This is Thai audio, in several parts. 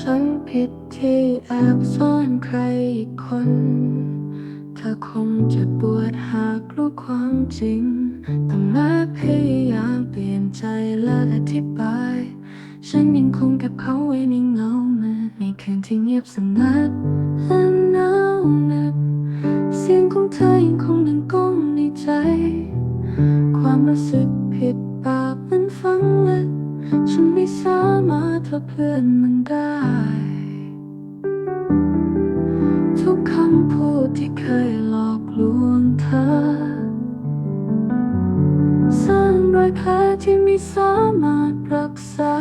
ฉันผิดที่แอบซ่อนใครอีกคน เธอคงจะปวดหากรู้ความจริงแต่แม้พยายามเปลี่ยนใจและอธิบาย ฉันยังคงเก็บเขาไว้ในเงามืดในคืนที่เงียบสงัด ผิดบาปมันฝังลึกฉันไม่สามารถทบเพื่อนมันได้ ทุกคำพูดที่เคยหลอกลวงเธอสร้างรอยแผลที่ไม่สามารถรักษา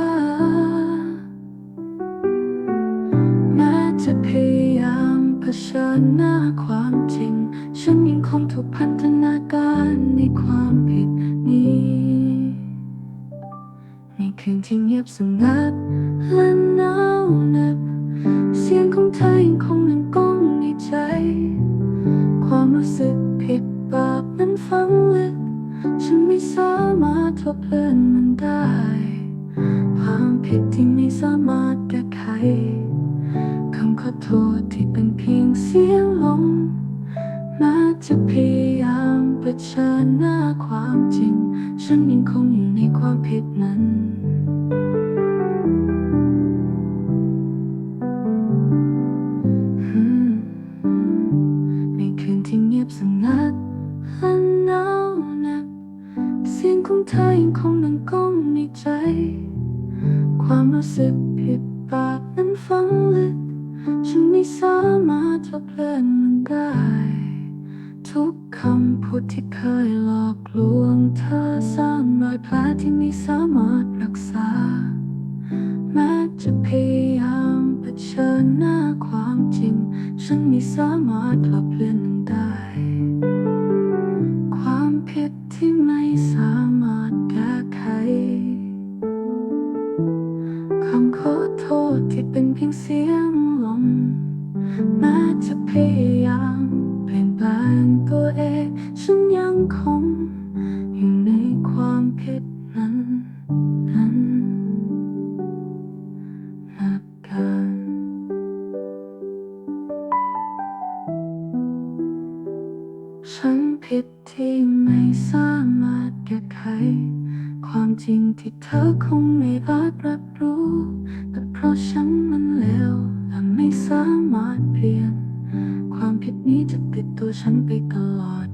แม้จะพยายามเผชิญหน้าความจริง ฉันยังคงถูกพัน คืนที่เงียบสงัดและหนาวเหน็บเสียงของเธอยังคงดังก้องในใจ ความรู้สึกผิดบาปนั้นฝังลึก ฉันไม่สามารถทบเลือนมันได้ ความผิดที่ไม่สามารถแก้ไขคำขอโทษที่เป็นเพียงเสียงลมแม้จะพยายาม เผชิญหน้าความจริง ฉันยังคงอยู่ในความผิดนั้น ในคืนที่เงียบสงัดและหนาวเหน็บเสียงของเธอยังคงดังก้องในใจ ความรู้สึกผิดบาปนั้นฝังลึก ฉันไม่สามารถทบเลือนมันได้ ทุกคำพูดที่เคยหลอกลวงเธอสร้างรอยแผลที่ไม่สามารถรักษา แม้จะพยายามเผชิญหน้าความจริง ฉันไม่สามารถกลับเลือนได้ ความผิดที่ไม่สามารถแก้ไขคำขอโทษที่เป็นเพียงเสีย คงอยู่ในความผิดนั้นนั้นนับกันฉันผิดที่ไม่สามารถแก้ไข ความจริงที่เธอคงไม่อาจรับรู้ แต่เพราะฉันมันเลวและไม่สามารถเปลี่ยน ความผิดนี้จะติดตัวฉันไปตลอด